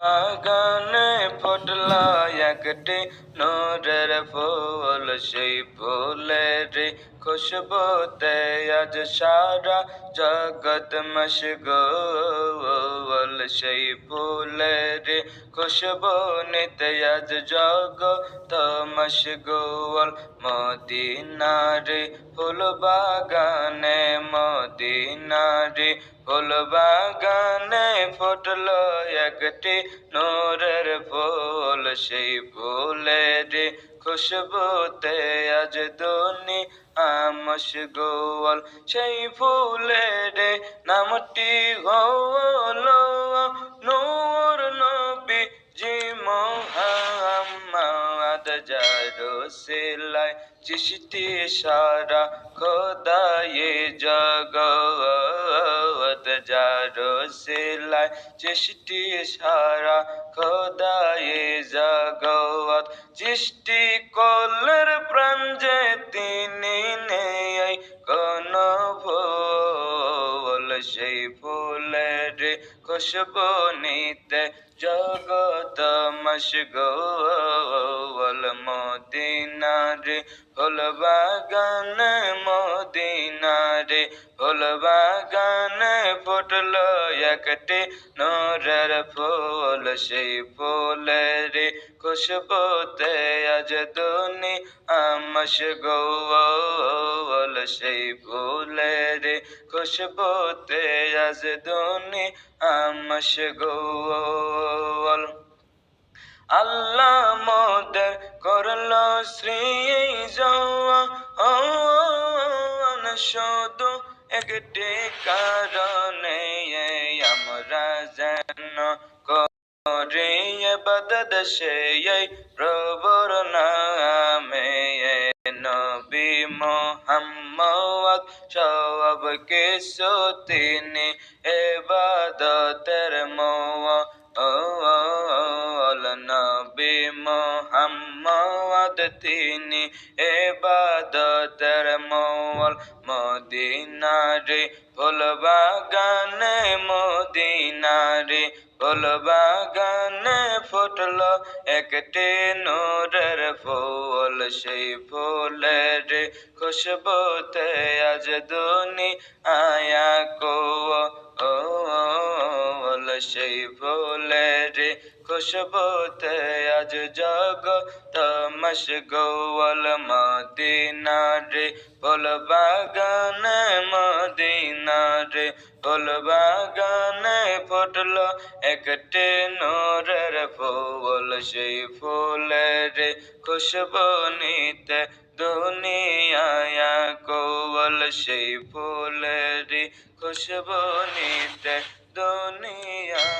বাগানে ফুটলো একটি নোরের ফুল, সেই ফুলের খুশবুতে আজ সারা জগৎ মশগুল সেই ফুলের খুশবু নিতে আজ জগৎ মশগুল মদিনারে ফুল বাগানে মদিনারে ফুল বাগানে ফুটলো একটি নূরের ফুল, সেই ফুলের খুশবুতে আজ দুনি আমশগুল সেই ফুলের নামটি হলো নূর নবী জি মোহাম্মদ, যারো সিলাই চিশতি সারা খোদায়ে জগত চিশতি সারা খোদায়ে জগত চিষ্টি কলের প্রাঞ্জে তিনি নেই কোন ফুল সেই ফুলের খুশবু নিতে জগত মশগোল মদিনারে ফুল বাগান ফুল বাগান ফুটল একটি নোরের ফুল, সেই ফুলের খুশবুতে আজ দুনি আমশ গোল সেই ফুলের খুশবুতে আজ দুনি আমশ গোল আল্লাহ মোদের করল শ্রী জওয়ান, শুধু একটি কারণে আমরা যেন করি বদদ সেই প্রভুর নামে নবী মোহাম্মদ সব কিছু তিনি এবাদতের মোয়া তিনি এবাদতের মোল মদিনারে ফুল বাগানে মদিনারে ফুল বাগানে ফুটল একটি নূরের ফুল সেই ফুলের খুশবুতে আজ দুনি আয়া সেই ফুলের খুশবুতে আজ জগ তমস গোল মদিনারে ফুল বাগানে বাগানে ফুটল একটি নোরের ফুল। সেই ফুলের খুশবু নিতে দুনিয়া কোল সেই ফুলের খুশবু নিতে দুনিয়া